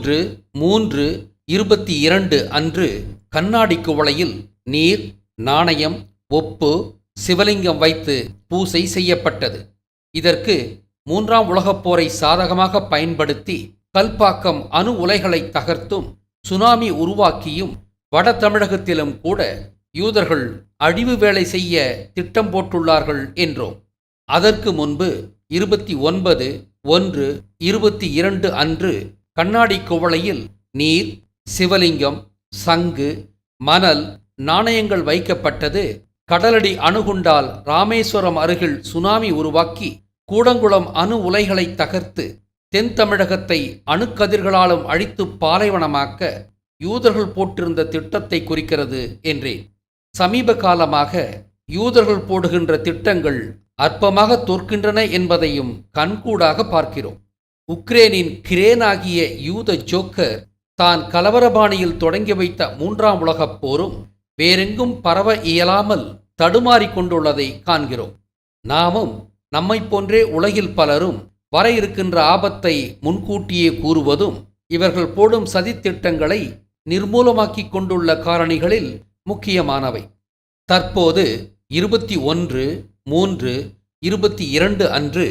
மூன்று மூன்று இருபத்தி இரண்டு அன்று கண்ணாடி குவளையில் நீர் நாணயம் ஒப்பு சிவலிங்கம் வைத்து பூசை செய்யப்பட்டது. இதற்கு மூன்றாம் உலகப் போரை சாதகமாக பயன்படுத்தி கல்பாக்கம் அணு உலைகளை தகர்த்தும் சுனாமி உருவாக்கியும் வட தமிழகத்திலும் கூட யூதர்கள் அழிவு வேலை செய்ய திட்டம் போட்டுள்ளார்கள் என்றோம். அதற்கு முன்பு இருபத்தி ஒன்பது ஒன்று இருபத்தி இரண்டு அன்று கண்ணாடி குவளையில் நீர் சிவலிங்கம் சங்கு மணல் நாணயங்கள் வைக்கப்பட்டது. கடலடி அணுகுண்டால் ராமேஸ்வரம் அருகில் சுனாமி உருவாக்கி கூடங்குளம் அணு உலைகளை தகர்த்து தென் தமிழகத்தை அணுக்கதிர்களாலும் அழித்து பாலைவனமாக்க யூதர்கள் போட்டிருந்த திட்டத்தை குறிக்கிறது என்றேன். சமீப காலமாக யூதர்கள் போடுகின்ற திட்டங்கள் அற்பமாக தோற்கின்றன என்பதையும் கண்கூடாக பார்க்கிறோம். உக்ரேனின் கிரேனாகிய யூத ஜோக்கர் தான் கலவரபாணியில் தொடங்கி வைத்த மூன்றாம் உலகப் போரும் வேறெங்கும் பரவ இயலாமல் தடுமாறிக் கொண்டுள்ளதை காண்கிறோம். நாமும் நம்மைப் போன்றே உலகில் பலரும் வர இருக்கின்ற ஆபத்தை முன்கூட்டியே கூறுவதும் இவர்கள் போடும் சதித்திட்டங்களை நிர்மூலமாக்கிக் கொண்டுள்ள காரணிகளில் முக்கியமானவை. தற்போது இருபத்தி ஒன்று மூன்று இருபத்தி இரண்டு அன்று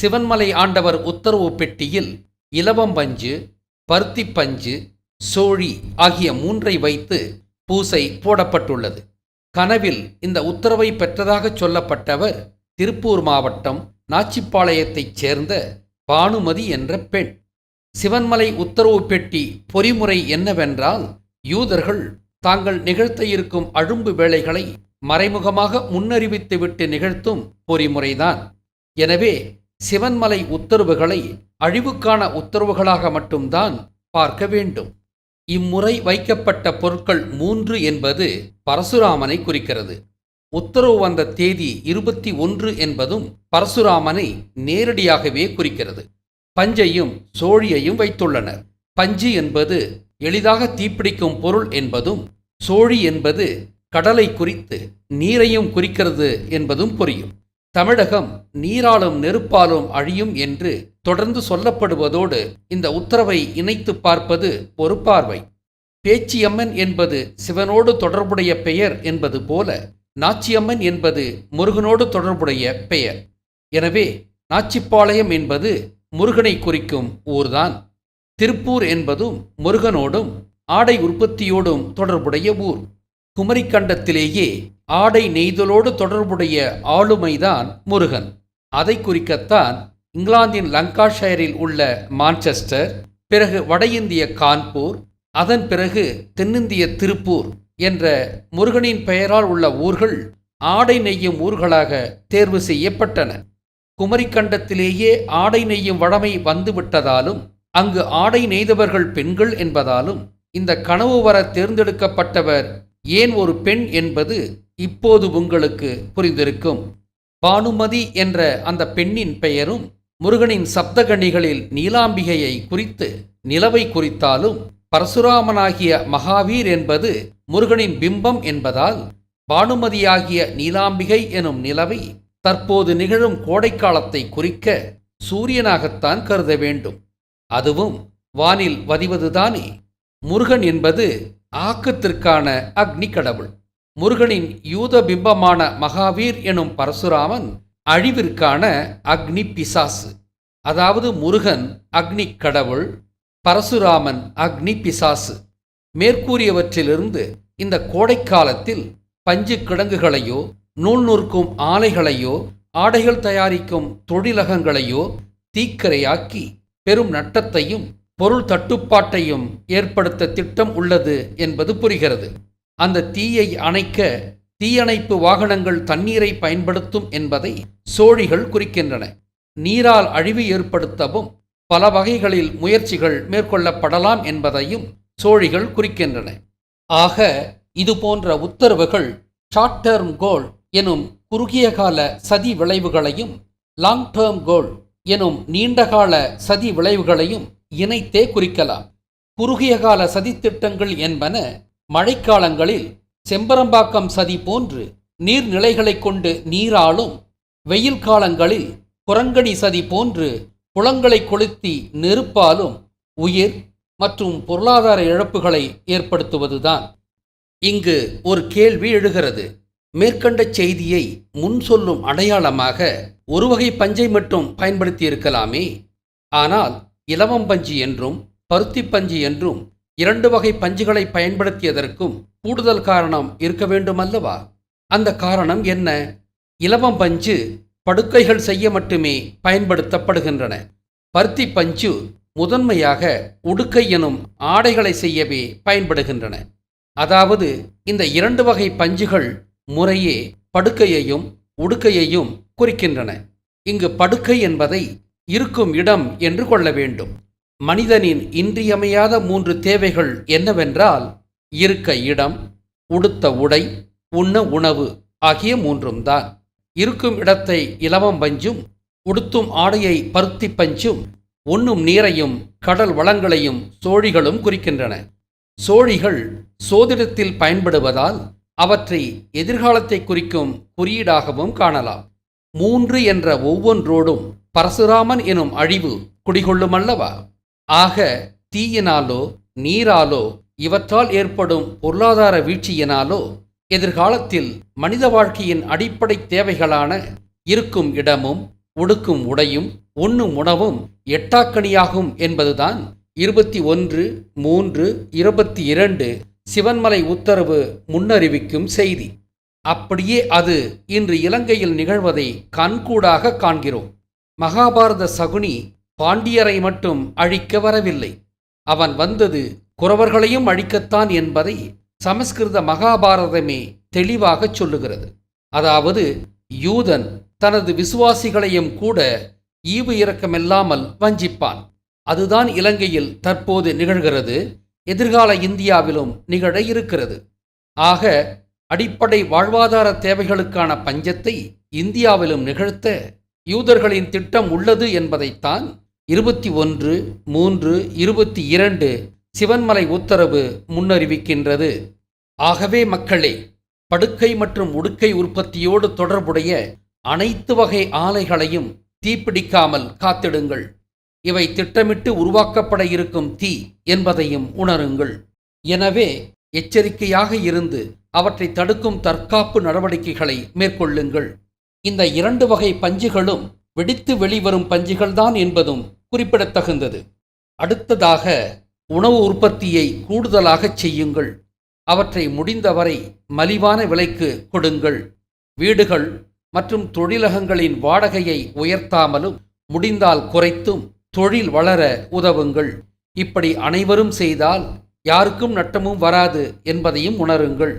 சிவன்மலை ஆண்டவர் உத்தரவு பெட்டியில் இலவம் பஞ்சு பருத்தி பஞ்சு சோழி ஆகிய மூன்றை வைத்து பூசை போடப்பட்டுள்ளது. கனவில் இந்த உத்தரவை பெற்றதாக சொல்லப்பட்டவர் திருப்பூர் மாவட்டம் நாச்சிப்பாளையத்தைச் சேர்ந்த பானுமதி என்ற பெண். சிவன்மலை உத்தரவு பெட்டி பொறிமுறை என்னவென்றால் யூதர்கள் தாங்கள் நிகழ்த்த இருக்கும் அழும்பு வேலைகளை மறைமுகமாக முன்னறிவித்துவிட்டு நிகழ்த்தும் பொறிமுறைதான். எனவே சிவன்மலை உத்தரவுகளை அழிவுக்கான உத்தரவுகளாக மட்டும்தான் பார்க்க வேண்டும். இம்முறை வைக்கப்பட்ட பொருட்கள் மூன்று என்பது பரசுராமனை குறிக்கிறது. உத்தரவு வந்த தேதி இருபத்தி ஒன்று என்பதும் பரசுராமனை நேரடியாகவே குறிக்கிறது. பஞ்சையும் சோழியையும் வைத்துள்ளனர். பஞ்சு என்பது எளிதாக தீப்பிடிக்கும் பொருள் என்பதும் சோழி என்பது கடலை குறித்து நீரையும் குறிக்கிறது என்பதும் புரியும். தமிழகம் நீராலும் நெருப்பாலும் அழியும் என்று தொடர்ந்து சொல்லப்படுவதோடு இந்த உத்தரவை இணைத்து பார்ப்பது ஒரு பார்வை. பேச்சியம்மன் என்பது சிவனோடு தொடர்புடைய பெயர் என்பது போல நாச்சியம்மன் என்பது முருகனோடு தொடர்புடைய பெயர். எனவே நாச்சிப்பாளையம் என்பது முருகனை குறிக்கும் ஊர்தான். திருப்பூர் என்பதும் முருகனோடும் ஆடை உற்பத்தியோடும் தொடர்புடைய ஊர். குமரிக்கண்டத்திலேயே ஆடை நெய்தலோடு தொடர்புடைய ஆளுமைதான் முருகன். அதை குறிக்கத்தான் இங்கிலாந்தின் லங்காஷயரில் உள்ள மான்செஸ்டர் பிறகு வட இந்திய கான்பூர் அதன் பிறகு தென்னிந்திய திருப்பூர் என்ற முருகனின் பெயரால் உள்ள ஊர்கள் ஆடை நெய்யும் ஊர்களாக தேர்வு செய்யப்பட்டன. குமரிக்கண்டத்திலேயே ஆடை நெய்யும் வழமை வந்துவிட்டதாலும் அங்கு ஆடை நெய்தவர்கள் பெண்கள் என்பதாலும் இந்த கனவு வர தேர்ந்தெடுக்கப்பட்டவர் ஏன் ஒரு பெண் என்பது இப்போது உங்களுக்கு புரிந்திருக்கும். பானுமதி என்ற அந்த பெண்ணின் பெயரும் முருகனின் சப்தகணிகளில் நீலாம்பிகையை குறித்து நிலவை குறித்தாலும் பரசுராமனாகிய மகாவீர் என்பது முருகனின் பிம்பம் என்பதால் பானுமதியாகிய நீலாம்பிகை எனும் நிலவை தற்போது நிகழும் கோடைக்காலத்தை குறிக்க சூரியனாகத்தான் கருத வேண்டும். அதுவும் வானில் வதிவதுதானே. முருகன் என்பது ஆக்கத்திற்கான அக்னி கடவுள் முருகனின் யூத பிம்பமான மகாவீர் எனும் பரசுராமன் அழிவிற்கான அக்னி பிசாசு. அதாவது முருகன் அக்னி கடவுள் பரசுராமன் அக்னி பிசாசு. மேற்கூறியவற்றிலிருந்து இந்த கோடைக்காலத்தில் பஞ்சு கிடங்குகளையோ நூல் நூற்கும் ஆலைகளையோ ஆடைகள் தயாரிக்கும் தொழிலகங்களையோ தீக்கரையாக்கி பெரும் நட்டத்தையும் பொருள் தட்டுப்பாட்டையும் ஏற்படுத்த திட்டம் உள்ளது என்பது புரிகிறது. அந்த தீயை அணைக்க தீயணைப்பு வாகனங்கள் தண்ணீரை பயன்படுத்தும் என்பதை சோழிகள் குறிக்கின்றன. நீரால் அழிவு ஏற்படுத்தவும் பல வகைகளில் முயற்சிகள் மேற்கொள்ளப்படலாம் என்பதையும் சோழிகள் குறிக்கின்றன. ஆக இது போன்ற உத்தரவுகள் ஷார்ட் டேர்ம் கோல் எனும் குறுகிய கால சதி விளைவுகளையும் லாங் டேர்ம் கோல் எனும் நீண்டகால சதி விளைவுகளையும் இணைத்தே குறிக்கலாம். குறுகிய கால சதித்திட்டங்கள் என்பன மழைக்காலங்களில் செம்பரம்பாக்கம் சதி போன்று நீர்நிலைகளைக் கொண்டு நீராலும் வெயில் காலங்களில் குரங்கணி சதி போன்று குளங்களை கொளுத்தி நெருப்பாலும் உயிர் மற்றும் பொருளாதார இழப்புகளை ஏற்படுத்துவதுதான். இங்கு ஒரு கேள்வி எழுகிறது. மேற்கண்ட செய்தியை முன் சொல்லும் அடையாளமாக ஒரு வகை பஞ்சை மட்டும் பயன்படுத்தி இருக்கலாமே ஆனால் இலவம் பஞ்சு என்றும் பருத்தி பஞ்சு என்றும் இரண்டு வகை பஞ்சுகளை பயன்படுத்தியதற்கும் கூடுதல் காரணம் இருக்க வேண்டுமல்லவா? அந்த காரணம் என்ன? இலவம் பஞ்சு படுக்கைகள் செய்ய மட்டுமே பயன்படுத்தப்படுகின்றன. பருத்தி பஞ்சு முதன்மையாக உடுக்கை எனும் ஆடைகளை செய்யவே பயன்படுகின்றன. அதாவது இந்த இரண்டு வகை பஞ்சுகள் முறையே படுக்கையையும் உடுக்கையையும் குறிக்கின்றன. இங்கு படுக்கை என்பதை இருக்கும் இடம் என்று கொள்ள வேண்டும். மனிதனின் இன்றியமையாத மூன்று தேவைகள் என்னவென்றால் இருக்க இடம் உடுத்த உடை உண்ண உணவு ஆகிய மூன்றும் தான். இருக்கும் இடத்தை இலவம் பஞ்சும் உடுத்தும் ஆடையை பருத்தி பஞ்சும் உண்ணும் நீரையும் கடல் வளங்களையும் சோழிகளும் குறிக்கின்றன. சோழிகள் சோதிடத்தில் பயன்படுவதால் அவற்றை எதிர்காலத்தை குறிக்கும் குறியீடாகவும் காணலாம். மூன்று என்ற ஒவ்வொன்றோடும் பரசுராமன் எனும் அழிவு குடிகொள்ளுமல்லவா? ஆக தீயினாலோ நீராலோ இவற்றால் ஏற்படும் பொருளாதார வீழ்ச்சியினாலோ எதிர்காலத்தில் மனித வாழ்க்கையின் அடிப்படை தேவைகளான இருக்கும் இடமும் உடுக்கும் உடையும் உண்ணும் உணவும் எட்டாக்கணியாகும் என்பதுதான் இருபத்தி ஒன்று மூன்று இருபத்தி இரண்டு சிவன்மலை உத்தரவு முன்னறிவிக்கும் செய்தி. அப்படியே அது இன்று இலங்கையில் நிகழ்வதை கண்கூடாக காண்கிறோம். மகாபாரத சகுனி பாண்டியரை மட்டும் அழிக்க வரவில்லை. அவன் வந்தது குறவர்களையும் அழிக்கத்தான் என்பதை சமஸ்கிருத மகாபாரதமே தெளிவாகச் சொல்லுகிறது. அதாவது யூதன் தனது விசுவாசிகளையும் கூட ஈவு இரக்கமில்லாமல் வஞ்சிப்பான். அதுதான் இலங்கையில் தற்போது நிகழ்கிறது எதிர்கால இந்தியாவிலும் நிகழ இருக்கிறது. ஆக அடிப்படை வாழ்வாதார தேவைகளுக்கான பஞ்சத்தை இந்தியாவிலும் நிகழ்த்த யூதர்களின் திட்டம் உள்ளது என்பதைத்தான் இருபத்தி ஒன்று மூன்று இருபத்தி இரண்டு சிவன்மலை உத்தரவு முன்னறிவிக்கின்றது. ஆகவே மக்களே படுக்கை மற்றும் உடுக்கை உற்பத்தியோடு தொடர்புடைய அனைத்து வகை ஆலைகளையும் தீப்பிடிக்காமல் காத்திடுங்கள். இவை திட்டமிட்டு உருவாக்கப்பட இருக்கும் தீ என்பதையும் உணருங்கள். எனவே எச்சரிக்கையாக இருந்து அவற்றை தடுக்கும் தற்காப்பு நடவடிக்கைகளை மேற்கொள்ளுங்கள். இந்த இரண்டு வகை பஞ்சுகளும் வெடித்து வெளிவரும் பஞ்சுகள்தான் என்பதும் குறிப்பிடத்தகுந்தது. அடுத்ததாக உணவு உற்பத்தியை கூடுதலாகச் செய்யுங்கள். அவற்றை முடிந்தவரை மலிவான விலைக்கு கொடுங்கள். வீடுகள் மற்றும் தொழிலகங்களின் வாடகையை உயர்த்தாமலும் முடிந்தால் குறைத்தும் தொழில் வளர உதவுங்கள். இப்படி அனைவரும் செய்தால் யாருக்கும் நட்டமும் வராது என்பதையும் உணருங்கள்.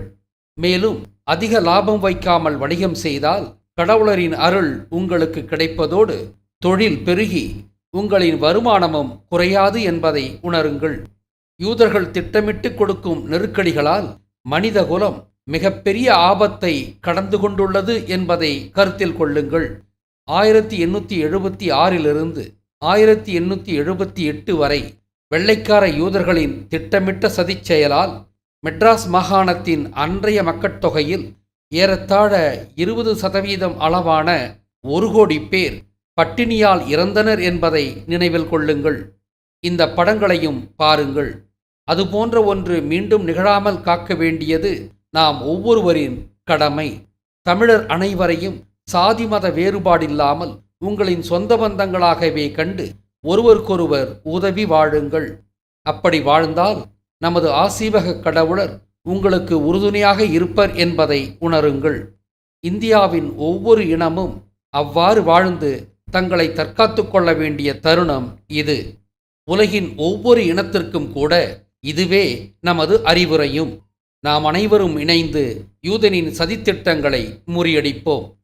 மேலும் அதிக லாபம் வைக்காமல் வணிகம் செய்தால் கடவுளரின் அருள் உங்களுக்கு கிடைப்பதோடு தொழில் பெருகி உங்களின் வருமானமும் குறையாது என்பதை உணருங்கள். யூதர்கள் திட்டமிட்டு கொடுக்கும் நெருக்கடிகளால் மனிதகுலம் மிகப்பெரிய ஆபத்தை கடந்து கொண்டுள்ளது என்பதை கருத்தில் கொள்ளுங்கள். ஆயிரத்தி எண்ணூற்றி எழுபத்தி ஆறிலிருந்து ஆயிரத்தி எண்ணூற்றி எழுபத்தி எட்டு வரை வெள்ளைக்கார யூதர்களின் திட்டமிட்ட சதிச் செயலால் மெட்ராஸ் மாகாணத்தின் அன்றைய மக்கட்தொகையில் ஏறத்தாழ இருபது சதவீதம் அளவான ஒரு கோடி பேர் பட்டினியால் இறந்தனர் என்பதை நினைவில் கொள்ளுங்கள். இந்த படங்களையும் பாருங்கள். அதுபோன்ற ஒன்று மீண்டும் நிகழாமல் காக்க வேண்டியது நாம் ஒவ்வொருவரின் கடமை. தமிழர் அனைவரையும் சாதி மத வேறுபாடில்லாமல் உங்களின் சொந்த பந்தங்களாகவே கண்டு ஒருவருக்கொருவர் உதவி வாழுங்கள். அப்படி வாழ்ந்தால் நமது ஆசீவக கடவுளர் உங்களுக்கு உறுதுணையாக இருப்பர் என்பதை உணருங்கள். இந்தியாவின் ஒவ்வொரு இனமும் அவ்வாறு வாழ்ந்து தங்களை தற்காத்து கொள்ள வேண்டிய தருணம் இது. உலகின் ஒவ்வொரு இனத்திற்கும் கூட இதுவே நமது அறிவுரையும். நாம் அனைவரும் இணைந்து யூதனின் சதித்திட்டங்களை முறியடிப்போம்.